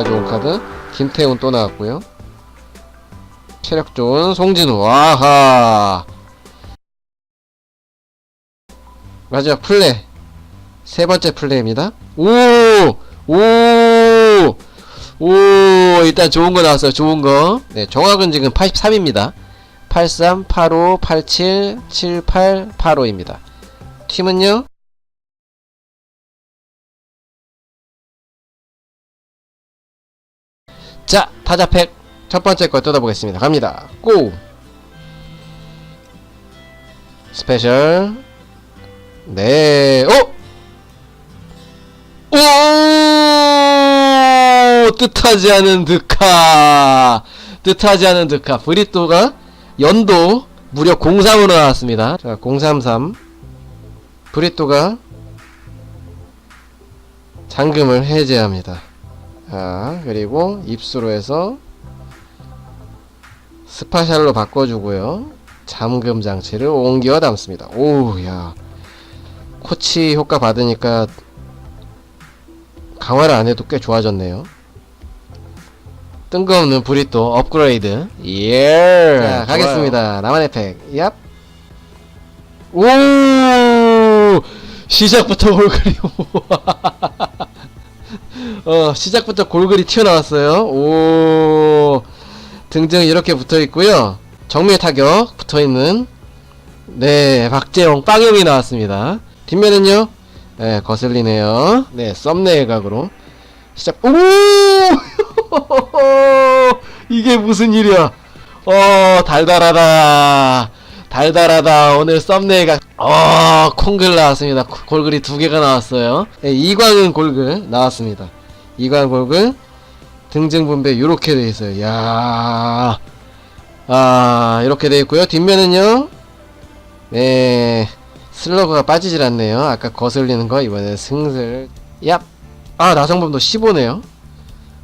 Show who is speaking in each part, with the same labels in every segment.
Speaker 1: 기가 좋은 카드. 김태훈 또 나왔고요. 체력 좋은 송진우. 아하. 마지막 플레이 세 번째 플레이입니다. 오오 오! 오, 일단 좋은 거 나왔어요. 좋은 거. 네, 정확은 지금 83입니다. 83, 85, 87, 78, 85입니다. 팀은요 자 타자팩 첫 번째 거 뜯어보겠습니다. 갑니다. 고! 스페셜. 네. 어? 오! 뜻하지 않은 득카 뜻하지 않은 득카 브리또가 연도 무려 03으로 나왔습니다. 자 033 브리또가 잠금을 해제합니다 자 그리고 입수로 해서 스파샬로 바꿔주고요. 잠금 장치를 옮겨 담습니다. 오야. 코치 효과 받으니까 강화를 안 해도 꽤 좋아졌네요. 뜬금없는 브리또 업그레이드. 예. 자, 가겠습니다. 나만의 팩. 얍. 오 시작부터 골글이 어 시작부터 골글이 튀어나왔어요. 오 등등 이렇게 붙어 있고요. 정밀 타격 붙어 있는 네 박재영 빵용이 나왔습니다. 뒷면은요? 네 거슬리네요. 네 썸네일 각으로 시작. 오! 이게 무슨 일이야? 어 달달하다 달달하다 오늘 썸네일각 어 콩글 나왔습니다 코- 골글이 두 개가 나왔어요 네, 이광은 골글 나왔습니다 이광 골글 등등 분배 요렇게 돼 있어요 야 아, 이렇게 돼 있고요. 뒷면은요. 네. 슬러그가 빠지질 않네요. 아까 거슬리는 거 이번에 승슬. 얍. 아, 나성범도 15네요.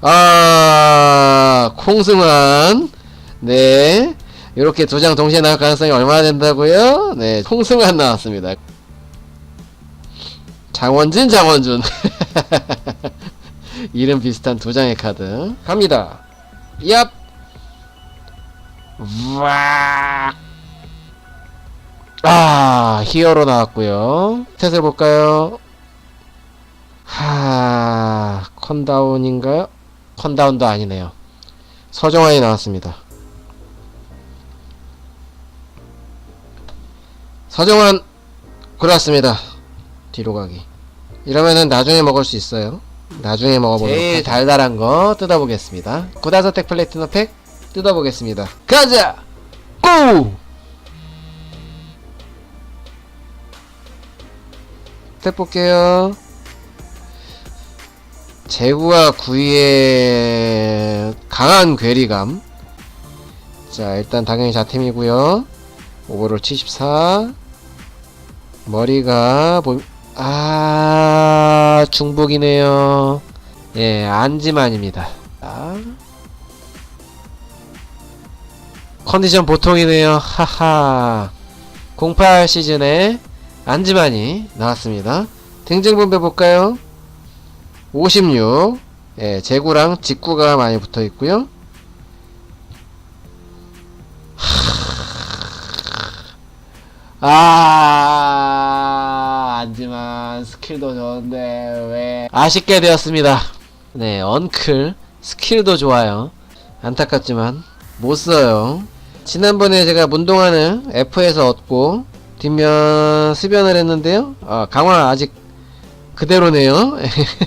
Speaker 1: 아, 콩승환. 네. 이렇게 두 장 동시에 나올 가능성이 얼마나 된다고요? 네, 콩승환 나왔습니다. 장원진, 장원준. 이름 비슷한 두 장의 카드. 갑니다. 얍. 와. 아, 히어로 나왔고요. 스탯을 볼까요? 하, 컨다운인가요? 컨다운도 아니네요. 서정환이 나왔습니다. 서정환 그렇습니다. 뒤로 가기. 이러면은 나중에 먹을 수 있어요. 나중에 먹어보도록 제일 달달한 거 뜯어보겠습니다. 구다서택 플래티넘 팩 뜯어보겠습니다. 가자! 고! 스텝 볼게요. 제구와 구이의 강한 괴리감. 자, 일단 당연히 자템이고요. 오버롤 74. 머리가 보... 아, 중복이네요. 예, 안지만입니다. 아. 컨디션 보통이네요. 하하. 08 시즌에 안지만이 나왔습니다. 등등분배 볼까요? 56. 예, 제구랑 직구가 많이 붙어 있고요. 아, 안지만 스킬도 좋은데 왜 아쉽게 되었습니다. 네, 언클 스킬도 좋아요. 안타깝지만 못 써요. 지난번에 제가 문동안을 F에서 얻고 뒷면 수변을 했는데요. 아, 강화 아직 그대로네요.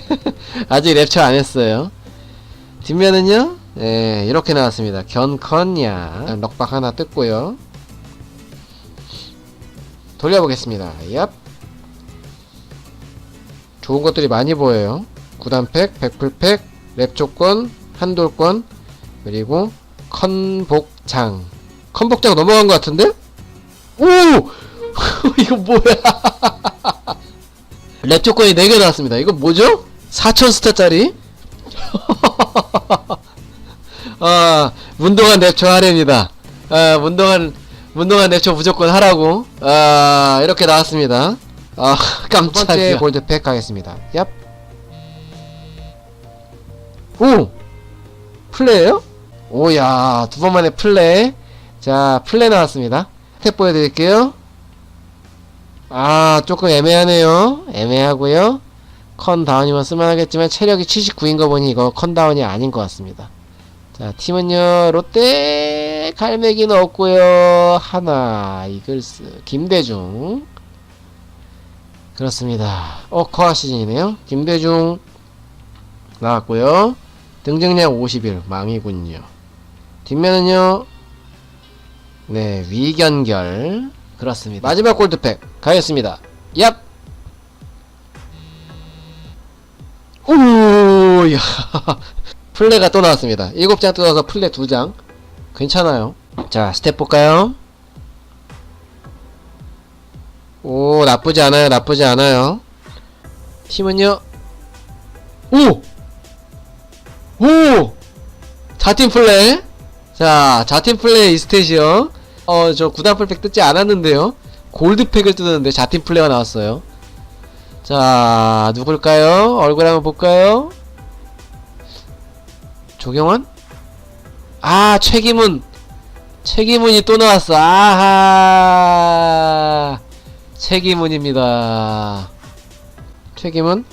Speaker 1: 아직 랩처 안 했어요. 뒷면은요. 예, 이렇게 나왔습니다. 견컨야 넉박 하나 뜯고요. 돌려보겠습니다. 얍. 좋은 것들이 많이 보여요. 구단팩, 백풀팩, 랩조건, 한돌권, 그리고 컨복장. 컨복장 넘어간 것 같은데? 오! 이거 뭐야? 랩 조건이 4개 나왔습니다. 이거 뭐죠? 4천 스타짜리? 아, 문동한 랩초 하랩니다. 아, 문동한, 문동한 랩초 무조건 하라고. 아, 이렇게 나왔습니다. 아, 깜짝이야. 골드팩 가겠습니다. 얍. 오! 플레예요? 오야 두 번 만에 플레 자 플레 나왔습니다 스텝 보여드릴게요 아 조금 애매하네요 애매하고요 컨 다운이면 쓸만하겠지만 체력이 79인 거 보니 이거 컨 다운이 아닌 것 같습니다 자 팀은요 롯데 갈매기는 없고요 하나 이글스 김대중 그렇습니다. 어 커아 시즌이네요. 김대중 나왔고요. 등등량 50일 망이군요. 뒷면은요 네 위견결. 그렇습니다. 마지막 골드팩 가겠습니다. 얍! 오야. 플레가 또 나왔습니다. 7장 뜯어서 플레 2장. 괜찮아요. 자 스텝 볼까요 오 나쁘지 않아요 나쁘지 않아요. 팀은요? 오! 오! 자팀 플레이? 자 자팀 플레이 이스테이션 어저 구단 풀팩 뜯지 않았는데요. 골드팩을 뜯었는데 자팀 플레이가 나왔어요. 자 누굴까요? 얼굴 한번 볼까요? 조경원 아 최기문. 최기문이 또 나왔어. 아하 최기문입니다. 최기문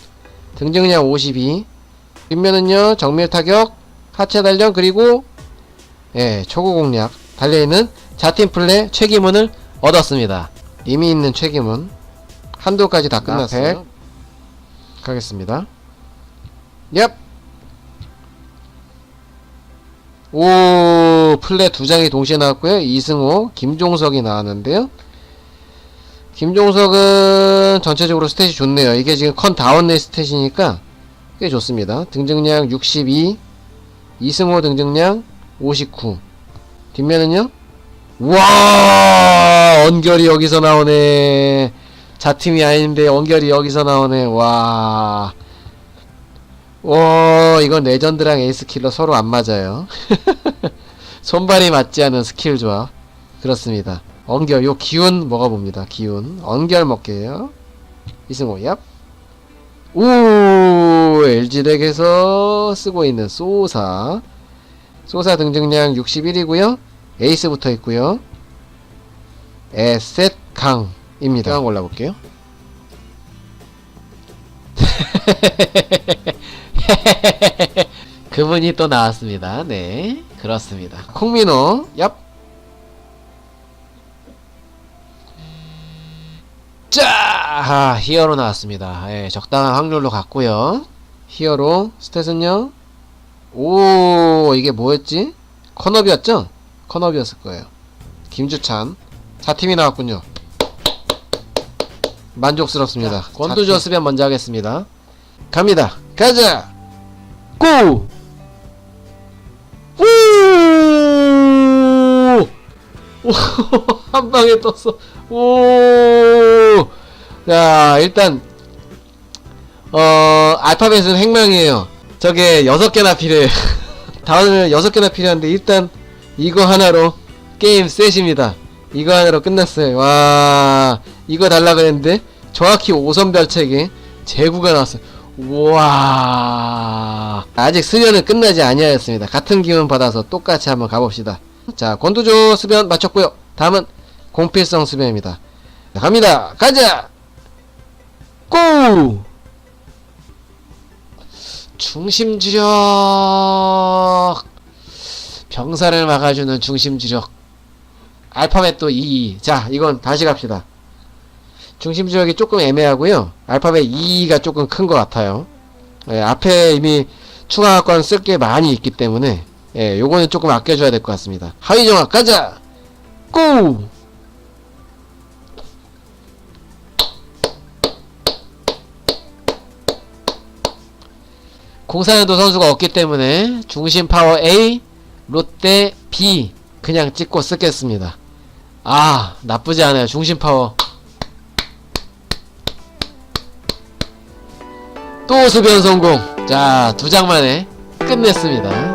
Speaker 1: 등정량 52 뒷면은요 정밀 타격 하체 단련 그리고 예 초고 공략. 달려있는 자팀 플레 최기문을 얻었습니다. 이미 있는 최기문 한도까지 다 끝났어요. 가겠습니다. 얍! 오, 플레 두 장이 동시에 나왔고요. 이승호, 김종석이 나왔는데요. 김종석은 전체적으로 스탯이 좋네요. 이게 지금 컨 다운의 스탯이니까 꽤 좋습니다. 등등량 62, 이승호 등등량 59. 뒷면은요? 와, 언결이 여기서 나오네. 자팀이 아닌데 언결이 여기서 나오네. 와. 오, 이건 레전드랑 에이스 킬러 서로 안 맞아요. 손발이 맞지 않은 스킬 조합. 그렇습니다. 언결, 요 기운 먹어봅니다. 기운. 언결 먹게요. 이승호, 얍. 오, LG덱에서 쓰고 있는 소사. 소사 등등량 61이고요. 에이스 붙어 있고요. 에셋 강입니다. 강 골라볼게요. 그분이 또 나왔습니다. 네, 그렇습니다. 콩민호, 얍. 자, 아, 히어로 나왔습니다. 예, 적당한 확률로 갔고요. 히어로 스탯은요. 오, 이게 뭐였지? 커너비였죠? 커너비였을 거예요. 김주찬. 4팀이 나왔군요. 만족스럽습니다. 권투조 수변 먼저 하겠습니다. 갑니다. 가자! 고! 오! 오! 한 방에 떴어. 오! 자, 일단, 어, 알파벳은 행망이에요. 저게 여섯 개나 필요해요. 다음은 여섯 개나 필요한데, 일단, 이거 하나로 게임 셋입니다. 이거 하나로 끝났어요. 와, 이거 달라 그랬는데, 정확히 5선별 책에 재구가 나왔어요. 우와 아직 수련은 끝나지 아니하였습니다 같은 기운 받아서 똑같이 한번 가봅시다 자 권투조 수변 마쳤고요 다음은 공필성 수변입니다 자, 갑니다 가자 고 중심주력 병사를 막아주는 중심주력 알파벳도 2 자 이건 다시 갑시다 중심 지역이 조금 애매하고요. 알파벳 2가 조금 큰 것 같아요. 예, 앞에 이미 추가 권쓸게 많이 있기 때문에 예, 요거는 조금 아껴줘야 될 것 같습니다. 하위 정확 가자. 고! 공사연도 선수가 없기 때문에 중심 파워 A, 롯데 B 그냥 찍고 쓰겠습니다. 아 나쁘지 않아요. 중심 파워 또 수변 성공 자 두 장 만에 끝냈습니다